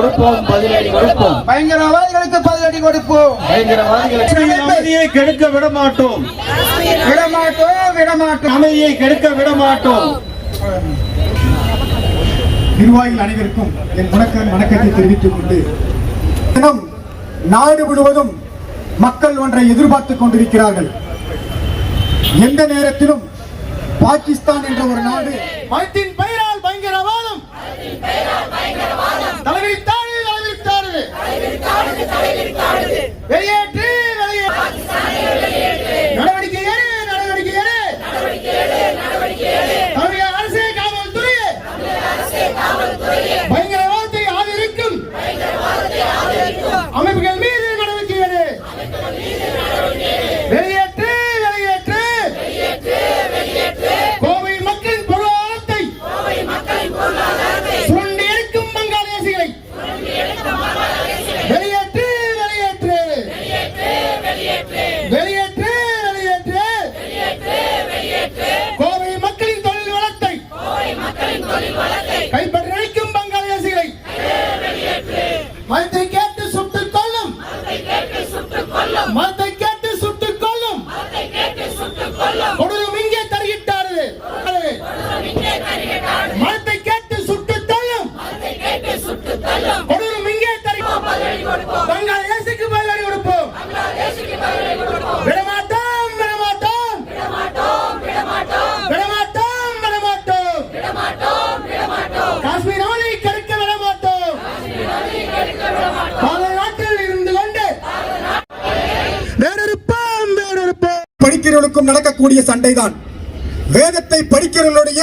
கொடுப்போம் பதிலடி கொடுப்போம். பயங்கரவாதிகளுக்கு பதிலடி கொடுப்போம். பயங்கரவாதிகளுக்கு அமைதியை கெடுக்க விட மாட்டோம் விடமாட்டோம் விடமாட்டோம். அமைதியை கெடுக்க விட மாட்டோம் நிர்வாகிகள் அனைவருக்கும் என் வணக்கம் வணக்கத்தை தெரிவித்துக் கொண்டு தினம் நாடு முழுவதும் மக்கள் ஒன்றை எதிர்பார்த்துக் கொண்டிருக்கிறார்கள். எந்த நேரத்திலும் பாகிஸ்தான் என்ற ஒரு நாடு மதத்தின் பெயரால் பயங்கரவாதம் தலைவிரித்தாடு தலைவிரித்தாடு வெளியேற்று நடக்கக்கூடிய சண்டைதான். வேதத்தை படிக்கிறவர்களுடைய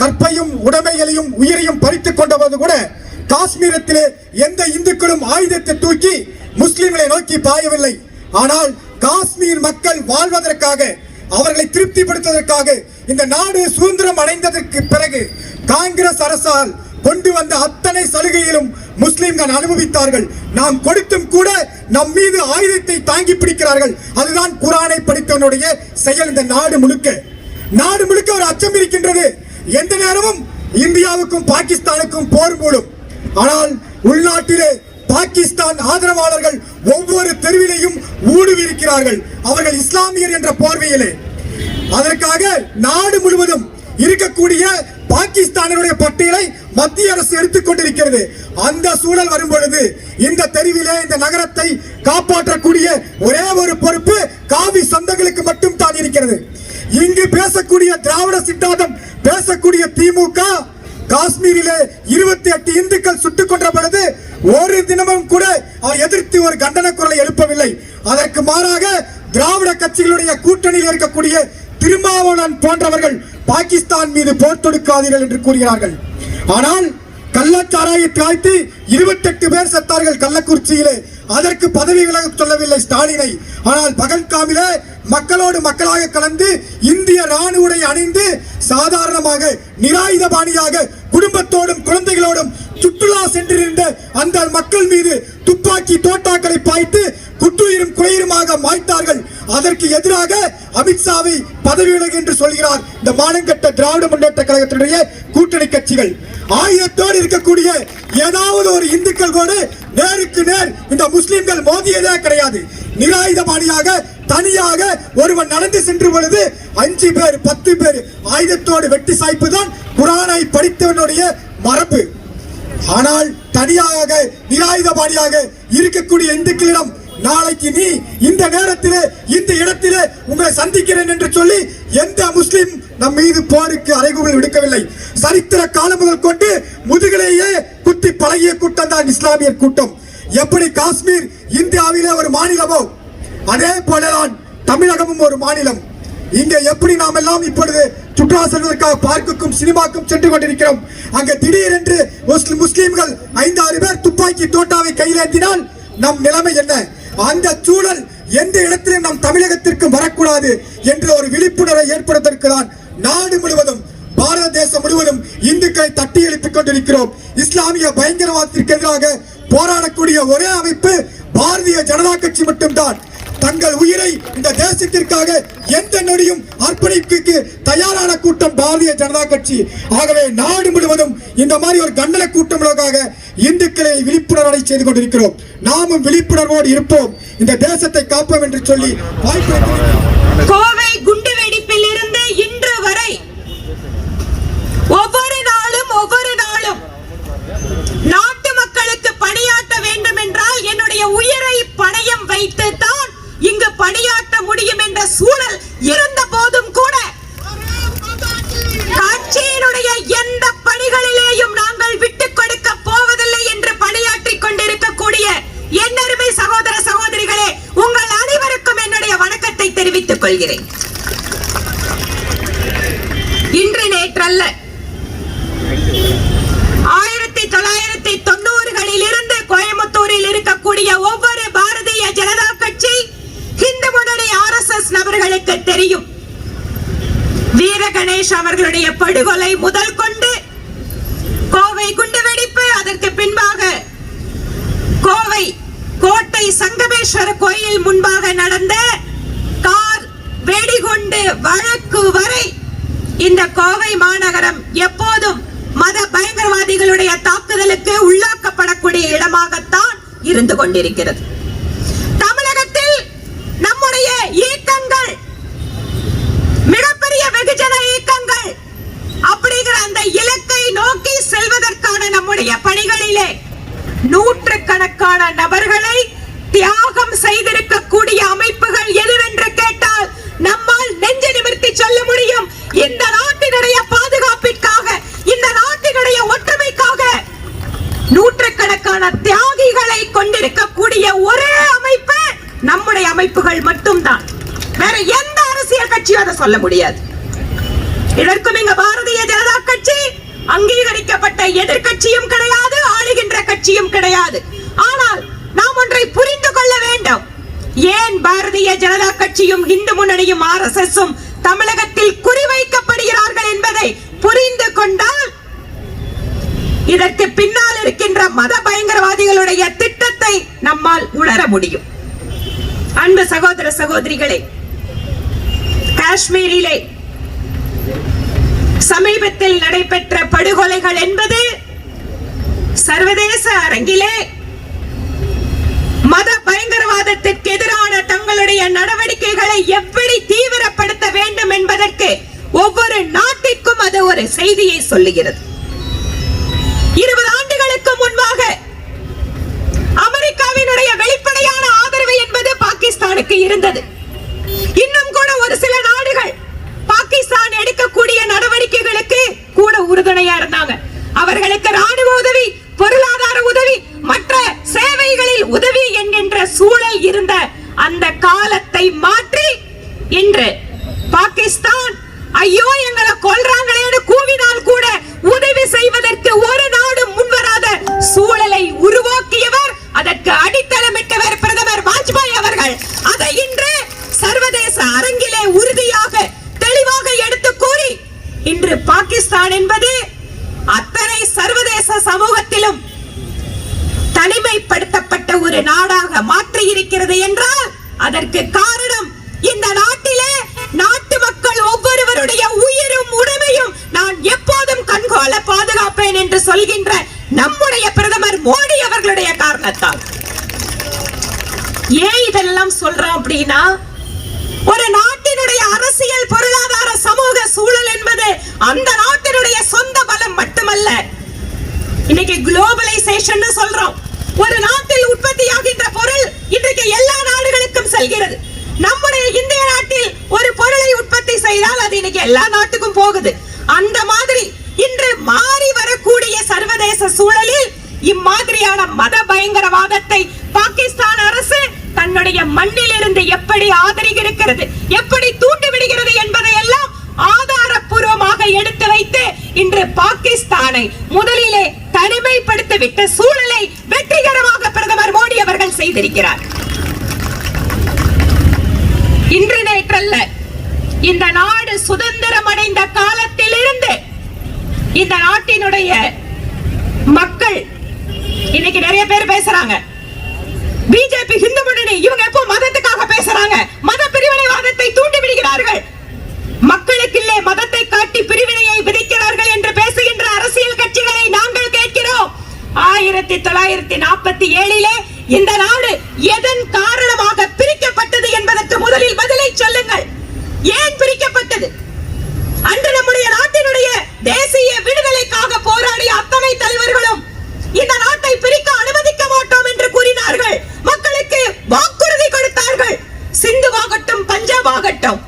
கற்பையும் உடைமைகளையும் உயிரையும் பறித்துக் கொண்டபோது கூட காஷ்மீரத்திலே எந்த இந்துக்களும் ஆயுதத்தை தூக்கி முஸ்லிம்களை நோக்கி பாயவில்லை. ஆனால் காஷ்மீர் மக்கள் வாழ்வதற்காக அவர்களை திருப்திப்படுத்துவதற்காக இந்த நாடு சுதந்திரம் அடைந்ததற்கு பிறகு காங்கிரஸ் அரசால் கொண்டு வந்த அத்தனை சலுகையிலும் முஸ்லிம்கள் அனுபவித்தார்கள். நாம் கொடுத்தும் கூட நம் மீது ஆயுதத்தை தாங்கி பிடிக்கிறார்கள். அதுதான் குரானை படித்தவனுடைய செயல் இந்த நாடு முழுக்க. நாடு முழுக்க ஒரு அச்சம் இருக்கின்றது. எந்த நேரமும் இந்தியாவுக்கும் பாகிஸ்தானுக்கும் போர் மூடும். ஆனால் உள்நாட்டிலே பாகிஸ்தான் ஆதரவாளர்கள் ஒவ்வொரு தெருவிலையும் ஊடுவிருக்கிறார்கள். அவர்கள் இஸ்லாமியர் என்ற போர்வையிலே. அதற்காக நாடு முழுவதும் இருக்கக்கூடிய பாகிஸ்தானினுடைய பட்டியலை மத்திய அரசு எடுத்துக் கொண்டிருக்கிறது. அந்த சூழல் வரும் பொழுது இந்த தெருவிலே இந்த நகரத்தை காப்பாற்றக்கூடிய ஒரே ஒரு பொறுப்பு காவி சொந்தங்களுக்கு மட்டும் தான் இருக்கிறது. இங்கு பேசக்கூடிய திராவிட சித்தாந்தம் பேசக்கூடிய திமுக காஷ்மீரிலே இருபத்தி எட்டு இந்துக்கள் சுட்டுக் கொன்ற பொழுது ஒரு தினமும் கூட அவர் எதிர்த்து ஒரு கண்டன குரலை எழுப்பவில்லை. அதற்கு மாறாக திராவிட கட்சிகளுடைய கூட்டணியில் இருக்கக்கூடிய திருமாவளவன் போன்றவர்கள் பாகிஸ்தான் மீது போர் தொடுக்காதீர்கள் என்று கூறுகிறார்கள். ஆனால் கள்ளச்சாராயை காய்த்து இருபத்தெட்டு பேர் செத்தார்கள் கள்ளக்குறிச்சியிலே. அதற்கு பதவி விலக சொல்லவில்லை ஸ்டாலினை. ஆனால் பகல்காமிலே மக்களோடு மக்களாக கலந்து இந்திய ராணுவரை அணிந்து சாதாரணமாக நிராயுதபாணியாக குடும்பத்தோடும் குழந்தைகளோடும் சுற்றுலா சென்றிருந்த அந்த மக்கள் மீது துப்பாக்கி தோட்டாக்களை பாய்த்து குற்றுயிரும் குறையுமாக மாய்த்தார்கள். அதற்கு எதிராக அமித்ஷாவை பதவி என்று சொல்கிறார் இந்த மானங்கட்ட திராவிட முன்னேற்ற கழகத்தினுடைய கூட்டணி கட்சிகள். ஆயுதத்தோடு இருக்கக்கூடிய ஏதாவது ஒரு இந்துக்கள் கூட நேருக்கு நேர் இந்த முஸ்லிம்கள் மோதியதே கிடையாது. நிராயுதபாணியாக தனியாக ஒருவன் நடந்து சென்று பொழுது அஞ்சு பேர் பத்து பேர் ஆயுதத்தோடு வெட்டி சாய்ப்பு தான் குரானை படித்தவனுடைய மரபு. ஆனால் தனியாக நிராயுதபாணியாக இருக்கக்கூடிய இந்துக்களிடம் நாளைக்கு நீ இந்த நேரத்திலே இந்த இடத்திலே உங்களை சந்திக்கிறேன் என்று சொல்லி எந்த முஸ்லிம் நம் மீது போருக்கு அறைகூவல் விடுக்கவில்லை. சரித்திர காலம் முதல் கொண்டு முதுகிலேயே குத்தி பழகிய கூட்டம் தான் இஸ்லாமியர் கூட்டம். எப்படி காஷ்மீர் இந்தியாவிலே ஒரு மாநிலமோ அதே போலதான் தமிழகமும் ஒரு மாநிலம். இங்கே எப்படி நாம் எல்லாம் இப்பொழுது சுற்றுலா செல்வதற்காக பார்க்குக்கும் சினிமாக்கும் சென்று கொண்டிருக்கிறோம்? அங்கே திடீரென்று முஸ்லிம் முஸ்லிம்கள் ஐந்து ஆறு பேர் துப்பாக்கி தோட்டாவை கையிலேந்தினால் நம் நிலைமை என்ன? அந்த சூழல் எந்த இடத்திலும் நம் தமிழகத்திற்கு வரக்கூடாது என்ற ஒரு விழிப்புணர்வை ஏற்படுவதற்கு தான் நாடு முழுவதும் பாரத தேசம் முழுவதும் இந்துக்களை தட்டி எழுப்பிக் கொண்டிருக்கிறோம். இஸ்லாமிய பயங்கரவாதத்திற்கு எதிராக போராடக்கூடிய ஒரே அமைப்பு பாரதிய ஜனதா கட்சி மட்டும்தான். தங்கள் உயிரை இந்த தேசத்திற்காக எந்த நொடியும் அர்ப்பணிப்புக்கு தயாரான கூட்டம் பாரதிய ஜனதா கட்சி. ஆகவே நாடு முழுவதும் இந்த மாதிரி ஒரு கண்டன கூட்டங்களுக்காக இந்துக்களை விழிப்புணர்வை செய்து கொண்டிருக்கிறோம். நாமும் விழிப்புணர்வோடு இருப்போம். இந்த தேசத்தை காப்போம் என்று சொல்லி வாய்ப்பு கோவை குண்டுவெடிப்பில் இருந்து இன்று வரை ஒவ்வொரு நாளும் ஒவ்வொரு நாளும் நாட்டு மக்களுக்கு பணியாற்ற வேண்டும் என்றால் என்னுடைய உயிரை பணயம் வைத்து தான் இங்கு பணியாற்ற முடியும் என்ற சூழல் இருந்த போதும் கூட கட்சியினுடைய எந்த பணிகளிலேயும் நாங்கள் விட்டுக் கொடுக்க போவதில்லை என்று பணியாற்றிக் கொண்டிருக்கக்கூடிய என்னருமை சகோதர சகோதரிகளே உங்கள் அனைவருக்கும் என்னுடைய வணக்கத்தை தெரிவித்துக் கொள்கிறேன் இன்று நேற்றல்ல ஆயிரத்தி தொள்ளாயிரத்தி தொண்ணூறுகளில் இருந்து கோயம்புத்தூரில் இருக்கக்கூடிய ஒவ்வொரு பாரதிய ஜனதா கட்சி இந்து முன்னணி ஆர் எஸ் எஸ் நபர்களுக்கு தெரியும் வீர கணேஷ் அவர்களுடைய படுகொலை முதல் கொண்டு கோவை குண்டுவெடிப்பு அதற்கு பின்பாக கோவை கோட்டை சங்கமேஸ்வர கோயில் முன்பாக நடந்த கார் வெடிகுண்டு வழக்கு வரை இந்த கோவை மாநகரம் எப்போதும் மத பயங்கரவாதிகளுடைய தாக்குதலுக்கு உள்ளாக்கப்படக்கூடிய இடமாகத்தான் இருந்து கொண்டிருக்கிறது. தமிழகத்தில் நம்முடைய இயக்கங்கள் மிகப்பெரிய வெகுஜன இயக்கங்கள் அப்படிங்கிற அந்த இலக்கை நோக்கி செல்வதற்கான நம்முடைய பணிகளிலே நூற்று கணக்கான நபர்களை தியாகம் செய்திருக்கக்கூடிய அமைப்புகள் எதுவென்று கேட்டால் நம்மால் நெஞ்சு நிமிர்த்தி சொல்ல முடியும். இந்த நாட்டினுடைய பாதுகாப்பிற்காக இந்த நாட்டினுடைய ஒற்றுமைக்காக நூற்றுக்கணக்கான தியாகிகளை கொண்டிருக்கக்கூடிய ஒரே அமைப்பு நம்முடைய அமைப்புகள் மட்டும்தான். வேற எந்த அரசியல் கட்சியும் அதை சொல்ல முடியாது. இதற்கும் இங்க பாரதிய ஜனதா கட்சி அங்கீகரிக்கப்பட்ட எதிர்கட்சியும் கிடையாது ஆளுகின்ற கட்சியும் கிடையாது. ஆனால் நாம் ஒன்றை புரிந்து கொள்ள வேண்டும். ஏன் பாரதிய ஜனதா கட்சியும் இந்து முன்னணியும் ஆர் எஸ் எஸ் தமிழகத்தில் குறிவைக்கப்படுகிறார்கள் என்பதை புரிந்து கொண்டால் இதற்கு பின்னால் இருக்கின்ற மத பயங்கரவாதிகளுடைய திட்டத்தை நம்மால் உணர முடியும். அன்பு சகோதர சகோதரிகளே காஷ்மீரிலே சமீபத்தில் நடைபெற்ற படுகொலைகள் என்பது சர்வதேச அரங்கிலே மத பயங்கரவாதத்திற்கு எதிரான தங்களுடைய நடவடிக்கைகளை எப்படி தீவிரப்படுத்த வேண்டும் என்பதற்கு ஒவ்வொரு நாட்டிற்கும் அது ஒரு செய்தியை சொல்லுகிறது இருபது ஆண்டுகளுக்கு முன்பாக அமெரிக்காவினுடைய வெளிப்படையான ஆதரவு என்பது பாகிஸ்தானுக்கு இருந்தது இன்னும் கூட ஒரு சில நாடுகள் பாகிஸ்தான் எடுக்கக்கூடிய நடவடிக்கைகளுக்கு கூட உறுதுணையா இருந்தாங்க அவர்களுக்கு ராணுவ உதவி பொருளாதார உதவி மற்ற சேவைகளில் உதவி என்கின்ற சூழல் இருந்த அந்த காலத்தை மாற்றி இன்று பாகிஸ்தான் ஐயோ எங்களை கொல்றாங்களேன்னு கூவினால் கூட உதவி செய்வதற்கு ஒரு நாடு முன்வராத சூழலை உருவாக்கியவர் அதற்கு அடித்தளமிட்டவர் பிரதமர் வாஜ்பாய் அவர்கள் அதை இன்று சர்வதேச அரங்கிலே உறுதியாக தெளிவாக எடுத்து கூறி இன்று பாகிஸ்தான் என்பது அத்தனை சர்வதேச சமூகத்திலும் தனிமைப்படுத்தப்பட்ட ஒரு நாடாக மாற்றி இருக்கிறது என்றால் அதற்கு காரணம் இந்த நாட்டிலே நாட்டு மக்கள் ஒவ்வொருவருடைய உயிரும் உடைமையும் நான் எப்போதும் கண்கோல பாதுகாப்பேன் என்று சொல்கின்ற நம்முடைய பிரதமர் மோடி அவர்களுடைய காரணத்தால். ஏன் இதெல்லாம் சொல்றோம் அப்படின்னா ஒரு நாட்டினுடைய அரசியல் பொருளாதார சமூக சூழல் என்பது அந்த நாட்டினுடைய சொந்த பலம் மட்டுமல்ல. இன்னைக்கு குளோபலைசேஷன் சொல்றோம். ஒரு நாட்டில் உற்பத்தியாகின்ற பொருள் இன்றைக்கு எல்லா நாடுகளுக்கும் செல்கிறது. நம்முடைய இந்திய நாட்டில் ஒரு பொருளை உற்பத்தி செய்தால் அது இன்னைக்கு எல்லா நாட்டுக்கும் போகுது. அந்த மாதிரி இன்று மாறி வரக்கூடிய சர்வதேச சூழலில் இம்மாதிரியான மத பயங்கரவாதத்தை பாகிஸ்தான் அரசு தன்னுடைய மண்ணில் இருந்து எப்படி ஆதரிக்கிறது எப்படி தூண்டி விடுகிறது என்பதை எல்லாம் ஆதாரப்பூர்வமாக எடுத்து வைத்து இன்று பாகிஸ்தானை முதலிலே தனிமைப்படுத்திவிட்ட சூழலை வெற்றிகரமாக பிரதமர் மோடி அவர்கள் செய்திருக்கிறார். இன்று நேற்றல்ல இந்த நாடு சுதந்திரம் அடைந்த காலத்திலிருந்து இந்த நாட்டினுடைய மக்கள் இன்னைக்கு நிறைய பேர் பேசுறாங்க. பிஜேபி இந்து முன்னணி இவங்க எப்போ மதத்துக்காக பேசுறாங்க? மத பிரிவினைவாதத்தை தூண்டி விடுகிறார்கள் மக்களுக்கு இல்லே மதத்தை காட்டி பிரிவினையை விதிக்கிறார்கள் என்று பேசி அரசியல் கட்சிகளை நாங்கள் கேட்கிறோம் ஆயிரத்தி தொள்ளாயிரத்தி நாற்பத்தி ஏழிலே இந்த நாடு எதன் காரணமாக பிரிக்கப்பட்டது என்பதற்கு முதலில் பதிலை சொல்லுங்கள் ஏன் பிரிக்கப்பட்டது அன்று நம்முடைய நாட்டினுடைய தேசிய விடுதலைக்காக போராடிய அத்தனை தலைவர்களும் இந்த நாட்டை பிரிக்க அனுமதிக்க மாட்டோம் என்று கூறினார்கள் மக்களுக்கு வாக்குறுதி கொடுத்தார்கள் சிந்துவாகட்டும் பஞ்சாப் ஆகட்டும்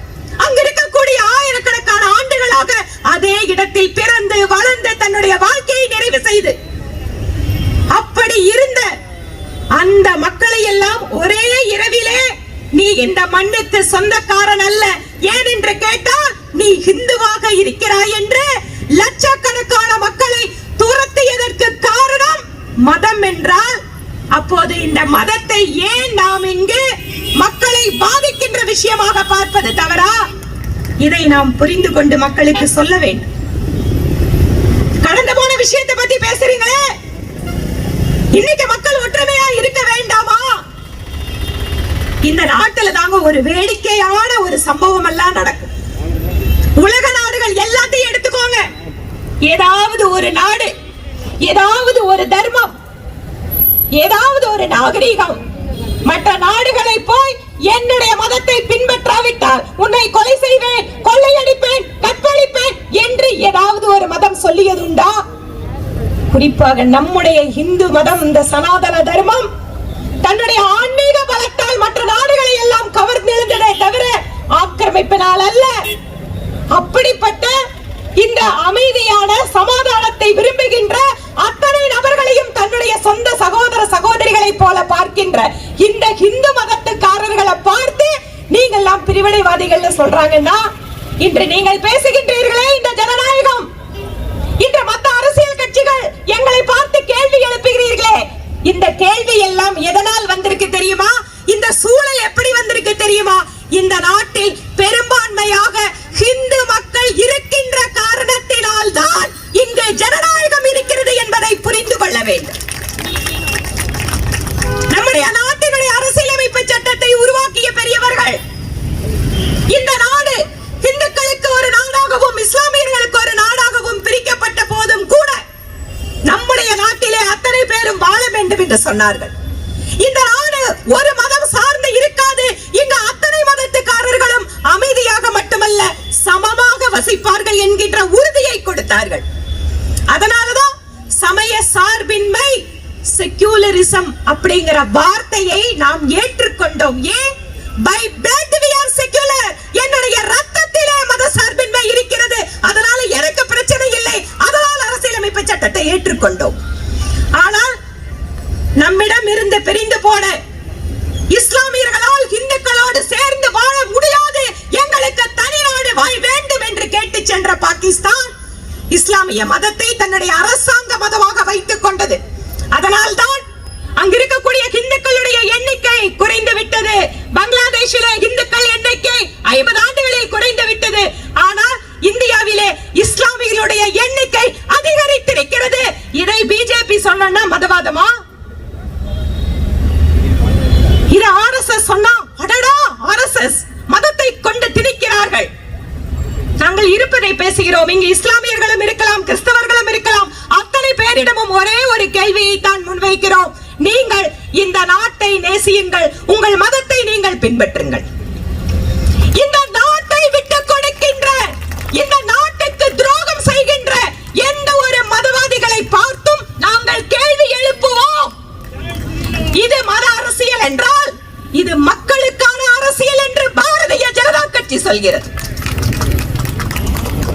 அங்க இருக்கக்கூடிய ஆயிரக்கணக்கான ஆண்டுகளாக அதே இடத்தில் பிறந்து வளர்ந்து தன்னுடைய வாழ்க்கையை நிறைவு செய்து அப்படி இருந்த அந்த மக்களை எல்லாம் ஒரே இரவிலே நீ இந்த மண்ணுக்கு சொந்தக்காரன் அல்ல ஏன் என்று கேட்டால் நீ ஹிந்துவாக இருக்கிறாய் என்று லட்சக்கணக்கான மக்களை துரத்தியதற்கு காரணம் மதம் என்றால் அப்போது இந்த மதத்தை ஏன் நாம் இங்கு மக்களை பாதிக்கின்ற விஷயமாக பார்ப்பது தவறா இதை நாம் புரிந்து கொண்டு மக்களுக்கு சொல்ல வேண்டும். கடந்து போன விஷயத்தை பத்தி பேசுறீங்களே? இன்னைக்கு மக்கள் ஒற்றுமையா இருக்க வேண்டாமா? இந்த நாட்டுல தாங்க ஒரு வேடிக்கையான ஒரு சம்பவம் எல்லாம் நடக்கும். உலக நாடுகள் எல்லாத்தையும் எடுத்துக்கோங்க. ஏதாவது ஒரு நாடு ஏதாவது ஒரு தர்மம் ஏதாவது ஒரு நாகரீகம் மற்ற நாடுகளை போய் என்னுடைய மதத்தை பின்பற்றாவிட்டால் உன்னை கொலை செய்வேன் கொள்ளையடிப்பேன் கற்பழிப்பேன் என்று ஏதாவது ஒரு மதம் சொல்லியதுண்டா? குறிப்பாக நம்முடைய இந்து மதம் இந்த சனாதன தர்மம் தன்னுடைய ஆன்மீக பலத்தால் மற்ற நாடுகளை எல்லாம் கவர்ந்தெழுந்ததே தவிர ஆக்கிரமிப்பினால் அல்ல. அப்படிப்பட்ட இந்த அமைதியான சமாதானத்தை விரும்புகின்ற அத்தனை நபர்களையும் தன்னுடைய சொந்த சகோதர சகோதரிகளை போல பார்க்கின்ற இந்த இந்து மதத்துக்காரர்களை பார்த்து நீங்கள் எல்லாம் பிரிவினைவாதிகள்னு சொல்றாங்கன்னா இன்று நீங்கள் பேசுகின்றீர்களே இந்த ஜனநாயகம். இன்று மத்த அரசியல் கட்சிகள் எங்களை பார்த்து கேள்வி எழுப்புகிறீர்களே. இந்த கேள்வி எல்லாம் எதனால் வந்திருக்கு தெரியுமா? இந்த சூழல் எப்படி வந்திருக்கு தெரியுமா? இந்த நாட்டு பெரும்பான்மையாக ஹிந்து மக்கள் இருக்கின்ற காரணத்தினால் தான் இங்கு ஜனநாயகம் இருக்கிறது என்பதை புரிந்து கொள்ள வேண்டும் நம்முடைய நாட்டினுடைய அரசியலமைப்பு சட்டத்தை உருவாக்கிய பெரியவர்கள் இந்த நாடு இந்துக்களுக்கு ஒரு நாடாகவும் இஸ்லாமியர்களுக்கு ஒரு நாடாகவும் பிரிக்கப்பட்ட போதும் கூட நம்முடைய நாட்டிலே அத்தனை பேரும் வாழ வேண்டும் என்று சொன்னார்கள். இந்த நாடு ஒரு மதம் சார்ந்து இருக்காது. இங்கு அத்தனை மதத்துக்காரர்களும் அமைதியாக மட்டுமல்ல சமமாக வசிப்பார்கள் என்கின்ற உறுதியை கொடுத்தார்கள். அதனாலதான் சமய சார்பின்மை செக்யூலரிசம் அப்படிங்கிற வார்த்தையை நாம் ஏற்றுக்கொண்டோம். ஏன்? By blood we are secular என்னுடைய ரத்தத்திலே மத சார்பின்மை இருக்கிறது. அதனால எனக்கு பிரச்சனை இல்லை. அதனால் அரசியலமைப்பு சட்டத்தை ஏற்றுக்கொண்டோம். நம்மிடம் இருந்து பிரிந்து போன இஸ்லாமியர்களால் இந்துக்களோடு சேர்ந்து வாழ முடியாது. எங்களுக்கு தனி நாடு வேண்டும் என்று கேட்டு சென்ற பாகிஸ்தான் இஸ்லாமிய மதத்தை தன்னுடைய அரசாங்க மதமாக வைத்துக் கொண்டது. அதனால்தான் தான் அங்கிருக்கக்கூடிய இந்துக்களுடைய எண்ணிக்கை குறைந்து விட்டது பங்களாதேஷிலே இந்துக்கள் எண்ணிக்கை ஐம்பது ஆண்டுகளில் குறைந்து விட்டது ஆனால் இந்தியாவிலே இஸ்லாமியர்களுடைய எண்ணிக்கை அதிகரித்திருக்கிறது இதை பிஜேபி சொன்னா மதவாதமா இது ஆர்எஸ்எஸ் சொன்னா அடடா ஆர்எஸ்எஸ் மதத்தை கொண்டு திணிக்கிறார்கள் நாங்கள் இருப்பதை பேசுகிறோம் இங்கு இஸ்லாமியர்களும் இருக்கலாம் கிறிஸ்தவர்களும் இருக்கலாம் அத்தனை பேரிடமும் ஒரே ஒரு கேள்வியை தான் முன்வைக்கிறோம் நீங்கள் இந்த நாட்டை நேசியுங்கள் உங்கள் மதத்தை நீங்கள் பின்பற்றுங்கள் இந்த நாட்டை விட்டு கொடுக்கின்ற இந்த நாட்டுக்கு துரோகம் செய்கின்ற எந்த ஒரு மதவாதிகளை பார்த்தும் நாங்கள் கேள்வி எழுப்புவோம் இது மத அரசியல் என்றால் இது மக்களுக்கான அரசியல் என்று பாரதிய ஜனதா கட்சி சொல்கிறது.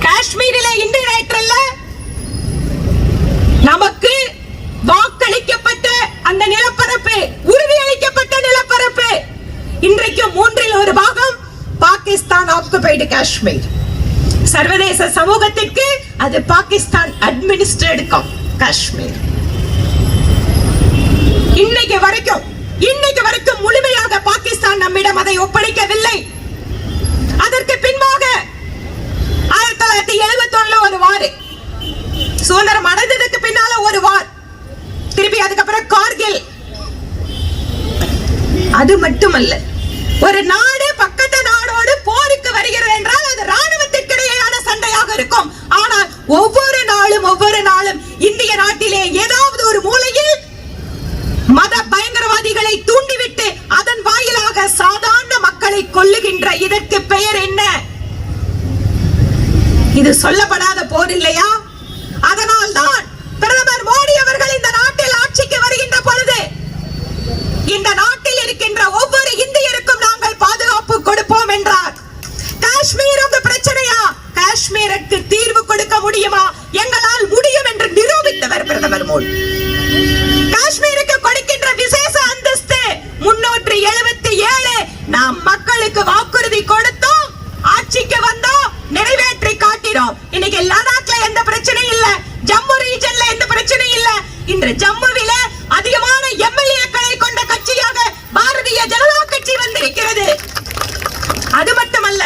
காஷ்மீரிலே இன்று நேற்றல்ல நமக்கு வாக்களிக்கப்பட்ட அந்த நிலப்பரப்பு உறுதியளிக்கப்பட்ட நிலப்பரப்பு. இன்றைக்கு மூன்றில் ஒரு பாகம் பாகிஸ்தான் ஆக்குபைடு காஷ்மீர். சர்வதேச சமூகத்திற்கு அது பாகிஸ்தான் அட்மினிஸ்ட்ரேட் காஷ்மீர். இன்னைக்கு வரைக்கும் இன்னைக்கு வரைக்கும் முழுமையாக பாகிஸ்தான் நம்மிடம் அதை ஒப்படைக்கவில்லை அதற்கு பின்பாக ஆயிரத்தி தொள்ளாயிரத்தி எழுபத்தி ஒண்ணுல ஒரு வார். சுதந்திரம் அடைந்ததுக்கு பின்னால ஒரு வார். திருப்பி அதுக்கப்புறம் கார்கில். அது மட்டுமல்ல ஒரு நாடு பக்கத்து நாடோடு போருக்கு வருகிறது என்றால் அது ராணுவத்திற்கிடையேயான சண்டையாக இருக்கும். ஆனால் ஒவ்வொரு நாளும் ஒவ்வொரு நாளும் இந்திய நாட்டிலே ஏதாவது ஒரு மூலையில் மத பயங்கரவாதிகளை தூண்டிவிட்டு அதன் வாயிலாக சாதாரண மக்களை கொல்லுகின்ற இதற்கு பெயர் என்ன? இது சொல்லப்படாத போர் இல்லையா அதனால் தான் பிரதமர் மோடி அவர்கள் இந்த நாட்டில் ஆட்சிக்கு வருகின்ற பொழுது இந்த நாட்டில் இருக்கின்ற ஒவ்வொரு இந்தியருக்கும் நாங்கள் பாதுகாப்பு கொடுப்போம் என்றார் காஷ்மீர் உங்க பிரச்சனையா காஷ்மீருக்கு தீர்வு கொடுக்க முடியுமா எங்களால் முடியும் என்று நிரூபித்தவர் பிரதமர் மோடி காஷ்மீருக்கு கொடுக்கின்ற விசேஷ அந்தஸ்து முன்னூற்றி எழுபத்தி ஏழு நாம் மக்களுக்கு வாக்குறுதி கொடுத்தோம் ஆட்சிக்கு வந்தோம் நிறைவேற்றி காட்டினோம் இன்னைக்கு லடாக்ல எந்த பிரச்சனையும் இல்ல ஜம்மு ரீஜன்ல எந்த பிரச்சனையும் இல்ல. இன்று ஜம்முவில அதிகமான எம்எல்ஏக்களை கொண்ட கட்சியாக பாரதிய ஜனதா கட்சி வந்திருக்கிறது. அது மட்டுமல்ல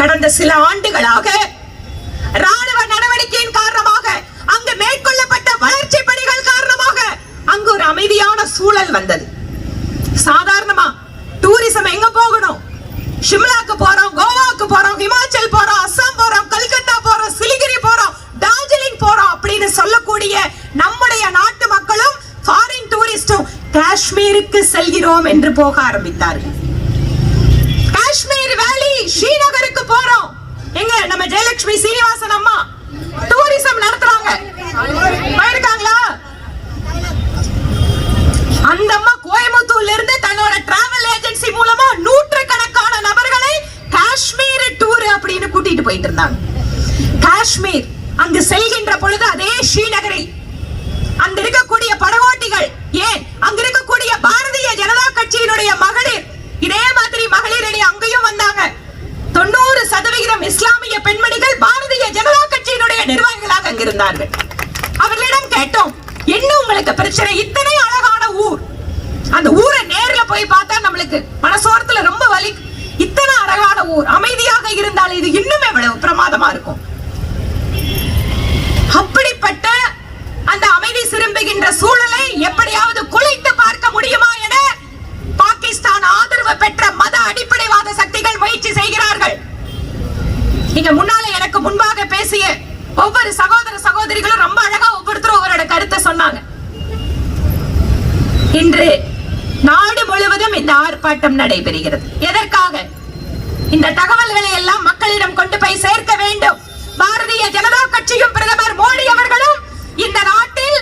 கடந்த சில ஆண்டுகளாக ராணுவ நடவடிக்கையின் காரணமாக அங்கு மேற்கொள்ளப்பட்ட வளர்ச்சி பணிகள் காரணமாக அங்கு ஒரு அமைதியான சூழல் வந்தது. சாதாரணமா டூரிசம் எங்க போகணும்? ஷிம்லாக்கு போறோம் கோவாக்கு போறோம் ஹிமாச்சல் போறோம் அஸ்ஸாம் போறோம். என்று சொல்லக்கூடிய நம்முடைய நாட்டு மக்களும் ஃபாரின் டூரிஸ்டும் காஷ்மீருக்கு செல்கிறோம் என்று போக ஆரம்பித்தார்கள். காஷ்மீர் வேலி ஸ்ரீநகருக்கு போறோம். எங்க நம்ம ஜெயலட்சுமி சீனிவாசன் அம்மா டூரிசம் நடத்துறாங்க. போயிருக்காங்களா? அந்த அம்மா கோயம்புத்தூர்ல இருந்து தன்னோட டிராவல் ஏஜென்சி மூலமா நூற்றுக்கணக்கான நபர்களை காஷ்மீர் டூர் அப்படின்னு கூட்டிட்டு போயிட்டு இருந்தாங்க. காஷ்மீர் அங்கு செல்கின்ற பொழுது அதே ஸ்ரீநகரில் அங்கு இருக்கக்கூடிய படகோட்டிகள் ஏன்? அங்கு இருக்கக்கூடிய பாரதிய ஜனதா கட்சியினுடைய மகளிர் இதே மாதிரி மகளிர் அணி அங்கேயும் வந்தாங்க. தொண்ணூறு சதவிகிதம் இஸ்லாமிய பெண்மணிகள் பாரதிய ஜனதா கட்சியினுடைய நிர்வாகிகளாக அங்க இருந்தார்கள் அவர்களிடம் கேட்டோம் என்ன உங்களுக்கு பிரச்சனை? இத்தனை அழகான ஊர். அந்த ஊரை நேர்ல போய் பார்த்தா நம்மளுக்கு மனசோரத்துல ரொம்ப வலி. இத்தனை அழகான ஊர் அமைதியாக இருந்தால் இது இன்னும் எவ்வளவு பிரமாதமா இருக்கும். அப்படிப்பட்ட அந்த அமைதி சிரும்புகின்ற சூழலை எப்படியாவது குலைத்து பார்க்க முடியுமா என பாகிஸ்தான் ஆதரவு பெற்ற மத அடிப்படைவாத சக்திகள் முயற்சி செய்கிறார்கள். இங்க முன்னால எனக்கு முன்பாக பேசிய ஒவ்வொரு சகோதர சகோதரிகளும் ரொம்ப அழகா ஒவ்வொருத்தரும் ஒவ்வொரு கருத்தை சொன்னாங்க. இன்று நாடு முழுவதும் இந்த ஆர்ப்பாட்டம் நடைபெறுகிறது. எதற்காக? இந்த தகவல்களை எல்லாம் மக்களிடம் கொண்டு போய் சேர்க்க வேண்டும். பாரதிய ஜனதா கட்சியும் பிரதமர் மோடி அவர்களும் இந்த நாட்டில்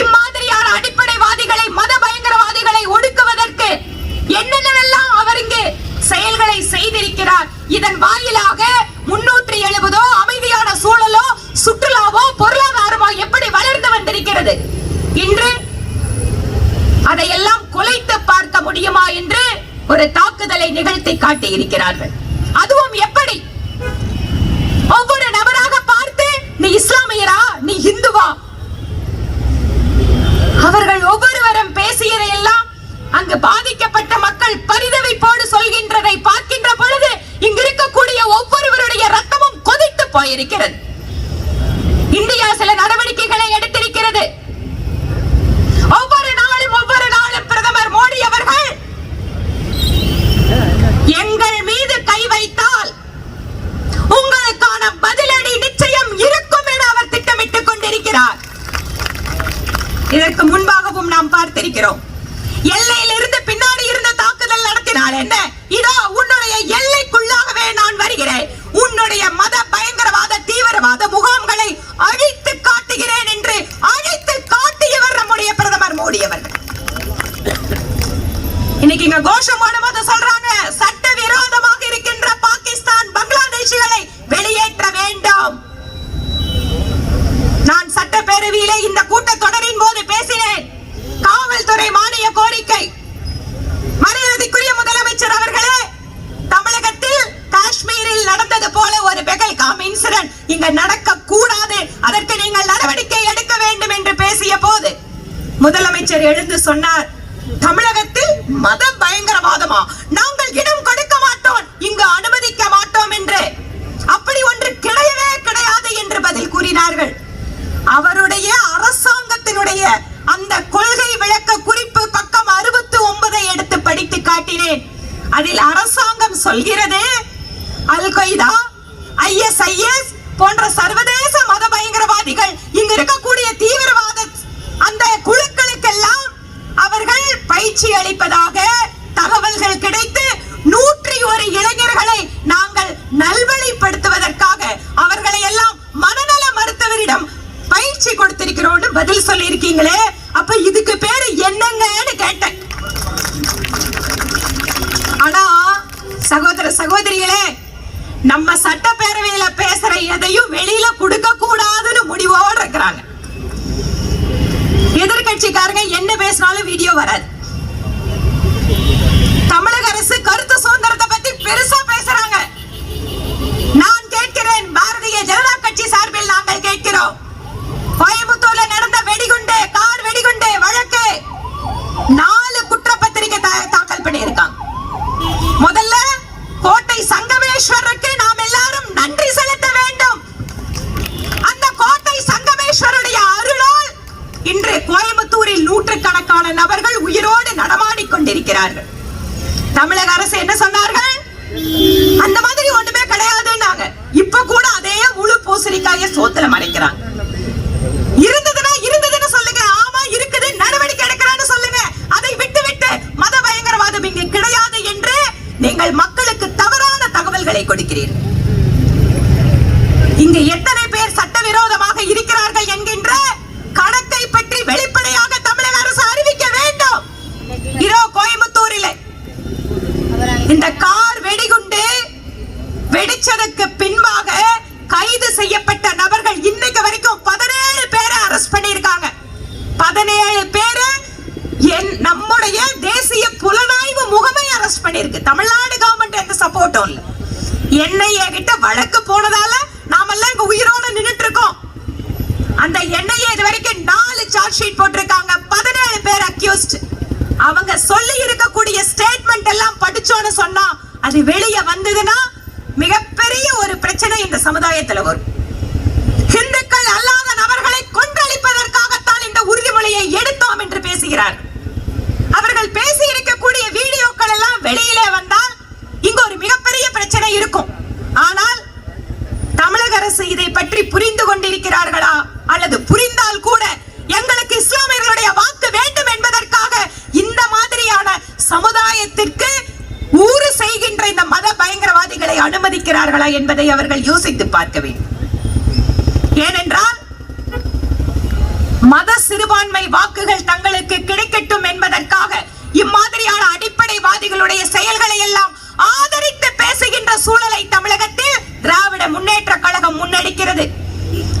இம்மாதிரியான அடிப்படைவாதிகளை மத பயங்கரவாதிகளை ஒடுக்குவதற்கு என்னென்னவெல்லாம் அவர் இங்கு செயல்களை செய்திருக்கிறார் இதன் வாயிலாக முன்னூற்றி எழுபதோ அமைதியான சூழலோ சுற்றுலாவோ பொருளாதாரமோ எப்படி வளர்ந்து வந்திருக்கிறது? இன்று அதையெல்லாம் குலைத்து பார்க்க முடியுமா என்று ஒரு தாக்குதலை நிகழ்த்தி காட்டியிருக்கிறார்கள். அதுவும் எப்படி? ஒவ்வொரு நீ இஸ்லாமியரா? நீ இந்துவா அவர்கள் ஒவ்வொருவரும் பேசியதை எல்லாம் அங்கு பாதிக்கப்பட்ட மக்கள் பரிதவிப்போடு சொல்கின்றதை பார்க்கின்ற பொழுது இங்கு இருக்கக்கூடிய ஒவ்வொருவருடைய ரத்தமும் கொதித்து போயிருக்கிறது. இந்தியா சில நடவடிக்கைகளை எடுத்திருக்கிறது. ஒவ்வொரு நாளும் பிரதமர் மோடி அவர்கள் எங்கள் மீது கை வைத்தால் உங்களுக்கான பதிலடி நிச்சயம் இருக்கும் என அவர் திட்டமிட்டுக் கொண்டிருக்கிறார் இதற்கு முன்பாகவும் நாம் பார்த்திருக்கிறோம். எல்லையில் இருந்து பின்னாடி இருந்த தாக்குதல் நடத்தினால் என்ன? இதோ உன்னுடைய எல்லை நான் வருகிறேன் உன்னுடைய மத பயங்கரவாத தீவிரவாத முகாம்களை அழித்து காட்டுகிறேன் என்று அழித்து காட்டியவர் நம்முடைய பிரதமர் மோடி அவர்கள் இன்னைக்கு இங்க கோஷம் போடும்போது சொல்றாங்க சட்ட விரோதமாக இருக்கின்ற பாகிஸ்தான் பங்களாதேஷிகளை வெளியேற்ற வேண்டும் நான் சட்டப்பேரவையிலே இந்த கூட்டத்தொடரின் போது பேசினேன் காவல்துறை மானிய கோரிக்கை மரியாதைக்குரிய முதலமைச்சர் அவர்களே தமிழகத்தில் காஷ்மீரில் நடந்தது போல ஒரு பெகல்காம் இன்சிடென்ட் இங்க நடக்க கூடாது அதற்கு நீங்கள் நடவடிக்கை எடுக்க வேண்டும் என்று பேசிய போது முதலமைச்சர் எழுந்து சொன்னார் தமிழகத்தில் மத பயங்கரவாதமா நாங்கள் இடம் கொடுக்க மாட்டோம் இங்கு அனுமதிக்க மாட்டோம் என்று அப்படி ஒன்று கிடையவே கிடையாது என்று பதில் கூறினார்கள் அவருடைய அரசாங்கத்தினுடைய அந்த கொள்கை விளக்க குறிப்பு பக்கம் அறுபத்தி ஒன்பதை எடுத்து படித்து காட்டினேன் அதில் அரசாங்கம் சொல்கிறது அல் கொய்தா ஐஎஸ்ஐஎஸ் போன்ற சர்வதேச மத பயங்கரவாதிகள் இங்க இருக்கக்கூடிய தீவிரவாத அந்த குழுக்களுக்கெல்லாம் அவர்கள் பயிற்சி அளிப்பதாக தகவல்கள் கிடைத்து நூற்றி ஒரு இளைஞர்களை நாங்கள் நல்வழிப்படுத்துவதற்காக அவர்களை எல்லாம் மனநல மருத்துவரிடம் பயிற்சி கொடுத்திருக்கிறோம்னு பதில் சொல்லியிருக்கீங்களே. அப்ப இதுக்கு பேரு என்னங்கன்னு கேட்டேன் ஆனா சகோதர சகோதரிகளே நம்ம சட்டப்பேரவையில பேசுற எதையும் வெளியில கொடுக்க கூடாதுன்னு முடிவோடு இருக்கிறாங்க. எதிர்கட்சிக்காரங்க என்ன பேசினாலும் வீடியோ வராது. தமிழக அரசு கருத்து சுதந்திரத்தை பத்தி பெருசா பேசுறாங்க. நான் கேட்கிறேன் பாரதிய ஜனதா கட்சி சார்பில் நாங்கள் கேட்கிறோம். கோயம்புத்தூர்ல நடந்த வெடிகுண்டு கார் வெடிகுண்டு வழக்கு. நாலு குற்றப்பத்திரிகை தாக்கல் பண்ணியிருக்காங்க. முதல்ல கோட்டை சங்கமேஸ்வரர் நாம் எல்லாரும் நன்றி செலுத்த வேண்டும் அந்த கோட்டை சங்கமேஸ்வருடைய அருளால் இன்று கோயம்புத்தூரில் நூற்றுக்கணக்கான நபர்கள் உயிரோடு நடமாடி கொண்டிருக்கிறார்கள். தமிழக அரசு என்ன சொன்னார்கள்? அந்த மாதிரி ஒண்ணுமே கிடையாதுன்னாங்க. இப்ப கூட அதே முழு பூசணிக்காய சோத்துல மறைக்கிறாங்க. இருந்ததுன்னா இருந்ததுன்னு சொல்லுங்க. ஆமா இருக்குது. நடவடிக்கை எடுக்கிறான்னு சொல்லுங்க. அதை விட்டு விட்டு மத பயங்கரவாதம் இங்கு கிடையாது என்று நீங்கள் மக்களுக்கு தவறான தகவல்களை கொடுக்கிறீர்கள் இங்கு எத்தனை பேர் சட்டவிரோதமாக இருக்கிறார்கள் என்கின்ற கணக்கை பற்றி வெளிப்படையாக தமிழக அரசு அறிவிக்க வேண்டும் இதோ கோயம்புத்தூரிலே இந்த கார் வெடிகுண்டு வெடிச்சதுக்கு பின்பாக கைது செய்யப்பட்ட நபர்கள் இன்னைக்கு வரைக்கும் பதினேழு பேரை அரெஸ்ட் பண்ணியிருக்காங்க பதினேழு பேரை என் நம்முடைய தேசிய புலனாய்வு முகமை அரெஸ்ட் பண்ணிருக்கு தமிழ்நாடு கவர்மெண்ட் எந்த சப்போர்ட்டும் இல்ல என்ஐஏ கிட்ட வழக்கு போனதால நாமெல்லாம் இங்க உயிரோட நின்னுட்டு இருக்கோம் அந்த என்ஐஏ இது வரைக்கும் நாலு சார்ஜ் ஷீட் போட்டிருக்காங்க பதினேழு பேர் அக்யூஸ்ட் அவங்க சொல்லி இருக்கக்கூடிய ஸ்டேட்மெண்ட் எல்லாம் படிச்சோன்னு சொன்னா அது வெளியே வந்ததுன்னா மிகப்பெரிய ஒரு பிரச்சனை இந்த சமுதாயத்துல வரும் ஹிந்துக்கள் அல்லாத நபர்களை கொன்றளிப்பதற்காகத்தான் இந்த உறுதிமொழியை எடுத்தோம் என்று பேசுகிறார் அவர்கள் பேசி இருக்கக்கூடிய வீடியோக்கள் எல்லாம் வெளியிலே வந்தால் இங்க ஒரு மிகப்பெரிய பிரச்சனை இருக்கும் ஆனால் தமிழக அரசு இதை பற்றி புரிந்து கொண்டிருக்கிறார்களா அல்லது புரிந்தால் கூட எங்களுக்கு இஸ்லாமியர்களுடைய வாக்கு வேண்டும் என்பதற்காக இந்த மாதிரியான சமுதாயத்திற்கு ஊறு செய்கின்ற இந்த மத பயங்கரவாதிகளை அனுமதிக்கிறார்களா என்பதை அவர்கள் யோசித்து பார்க்க வேண்டும். ஏனென்றால் மத சிறுபான்மை வாக்குகள் தங்களுக்கு கிடைக்கட்டும் என்பதற்காக இம்மாதிரியான அடிப்படைவாதிகளுடைய செயல்களை எல்லாம் ஆதரித்து பேசுகின்ற சூழலை தமிழகத்தில் திராவிட முன்னேற்ற கழகம் முன்னெடுக்கிறது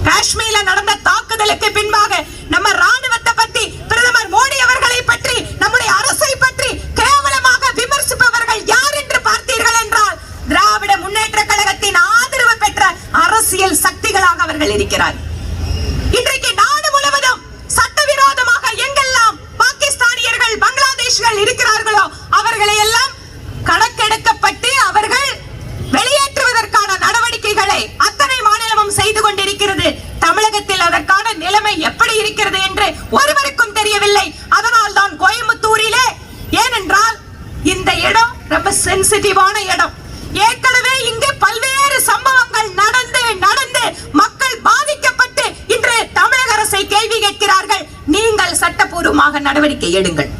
காஷ்மீர்ல நடந்த தாக்குதலுக்கு பின்பாக நம்ம ராணுவத்தை பற்றி பிரதமர் மோடி அவர்களை பற்றி நம்முடைய அரசை பற்றி கேவலமாக விமர்சிப்பவர்கள் யார் என்று பார்த்தீர்கள் என்றால் திராவிட முன்னேற்ற கழகத்தின் ஆதரவு பெற்ற அரசியல் சக்திகளாக அவர்கள் இருக்கிறார் இன்றைக்கு நாடு முழுவதும் சட்டவிரோதமாக எங்கெல்லாம் பாகிஸ்தானியர்கள் பங்களாதேஷ்கள் இருக்கிறார்களோ அவர்களை எல்லாம் கணக்கெடுக்கப்பட்டு அவர்கள் வெளியேற்றுவதற்கான நடவடிக்கைகளை அத்தனை மாநிலமும் செய்து கொண்டிருக்கிறது தமிழகத்தில் அதற்கான நிலைமை எப்படி இருக்கிறது என்று ஒருவருக்கும் தெரியவில்லை அதனால் தான் கோயம்புத்தூரிலே ஏனென்றால் இந்த இடம் ரொம்ப சென்சிட்டிவான இடம் ஏற்கனவே இங்கு பல்வேறு சம்பவங்கள் நடந்து நடந்து மக்கள் பாதிக்கப்பட்டு இன்று தமிழக அரசை கேள்வி கேட்கிறார்கள் நீங்கள் சட்டப்பூர்வமாக நடவடிக்கை எடுங்கள்.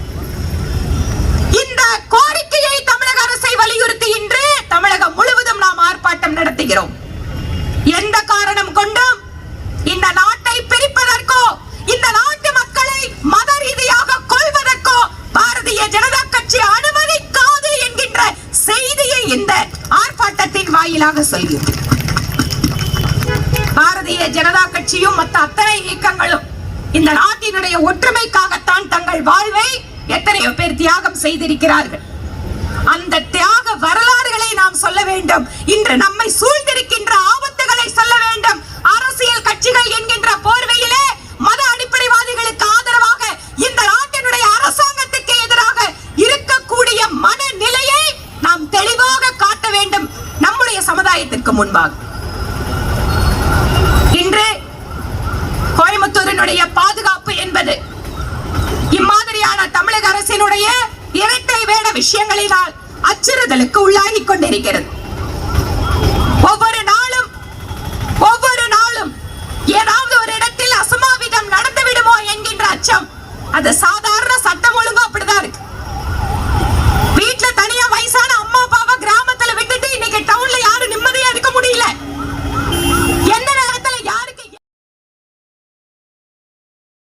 இந்த கோரிக்கையை தமிழக அரசை வலியுறுத்தி இன்று தமிழகம் முழுவதும் நாம் ஆர்ப்பாட்டம் நடத்துகிறோம். எந்த காரணம் கொண்டும் இந்த நாட்டை பிரிப்பதற்கோ இந்த நாட்டு மக்களை மத ரீதியாக கொள்வதற்கோ பாரதிய ஜனதா கட்சி அனுமதிக்காது என்கின்ற செய்தியை இந்த ஆர்ப்பாட்டத்தின் வாயிலாக சொல்கிறோம். பாரதிய ஜனதா கட்சியும் மற்ற அத்தனை இயக்கங்களும் இந்த நாட்டினுடைய ஒற்றுமைக்காக தங்கள் வாழ்வை எத்தனையோ பேர் தியாகம் செய்திருக்கிறார்கள். அந்த தியாக வரலாறுகளை நாம் சொல்ல வேண்டும். இன்று நம்மை சூழ் ஆபத்துகளை சொல்ல வேண்டும் அரசியல் கட்சிகள் என்கின்ற போர்வையிலே மத அடிப்படைவாதிகளுக்கு ஆதரவாக இந்த நாட்டினுடைய அரசாங்கத்துக்கு எதிராக இருக்கக்கூடிய மனநிலையை நாம் தெளிவாக காட்ட வேண்டும் நம்முடைய சமுதாயத்திற்கு முன்பாக இன்று கோயம்புத்தூரினுடைய பாதுகாப்பு என்பது இம்மாதிரியான தமிழக அரசினுடைய இரட்டை வேட விஷயங்களினால் தாக்குதலுக்கு உள்ளாகி கொண்டிருக்கிறது.